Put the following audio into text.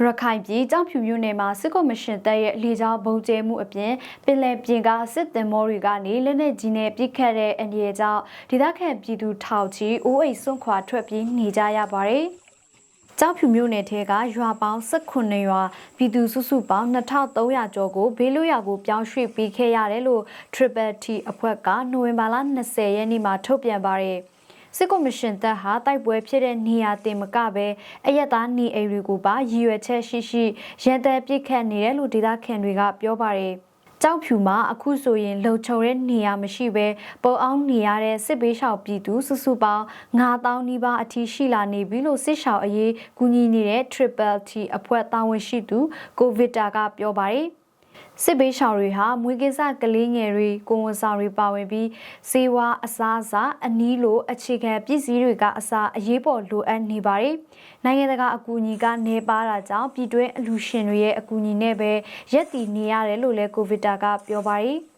ရခိုင်ပြည်ကြောက်ဖြူမြို့နယ်မှာစစ်ကော်မရှင်တပ်ရဲ့လေကြောင်းဘုံကျဲမှုအပြင်ပင်လယ်ပြင်ကစစ်သည်မောတွေကနေလက်နက်ကြီးနဲ့ပစ်ခတ်တဲ့အနေအကြောင်းဒေသခံပြည်သူထောက်ချီအိုးအိမ်စွန့်ခွာထွက်ပြေးနေကြရပါတယ်။ကြောက်ဖြူမြို့နယ်ထဲကရွာပေါင်း18ရွာပြည်သူစုစုပေါင်း2300ကျော်ကိုဘေးလွတ်ရာကိုပြောင်းရွှေ့ပေးခဲ့ရတယ်လို့ Triple T အဖွဲ့ကနိုဝင်ဘာလ20ရက်နေ့မှာထုတ်ပြန်ပါတယ်။ စစ်ကော်မရှင်တပ်ဟာတိုက်ပွဲဖြစ်တဲ့နေရာတင်မကပဲအရက်သားနေအိမ်တွေကိုပါရည်ရွယ်ချက်ရှိရှိရန်တပ်ပစ်ခတ်နေတယ်လို့ဒေသခံတွေကပြောပါတယ်။ကြောက်ဖြူမှာအခုဆိုရင်လုံခြုံတဲ့နေရာမရှိပဲပုံအောင်နေရတဲ့စစ်ဘေးရှောင်ပြည်သူစုစုပေါင်း9000နီးပါးအထိရှိလာနေပြီလို့စစ်ရှောင်အရေးကူညီနေတဲ့ Triple T အဖွဲ့တာဝန်ရှိသူကိုဗစ်တာကပြောပါတယ်။ စစ်ဘေးရှောင်တွေဟာမွေးကိစ္စကလေးငယ်တွေကိုဝန်ဆောင်တွေပါဝင်ပြီးစေဝါအစားအစာအနီးလိုအခြေခံပစ္စည်းတွေကအစားအရေးပေါ်လိုအပ်နေပါတယ်။နိုင်ငံတကာအကူအညီကနေပါတာကြောင့်ပြည်တွင်းအလူရှင်တွေရဲ့အကူအညီနဲ့ပဲရက်တည်နေရတယ်လို့လည်းကိုဗစ်တာကပြောပါတယ်။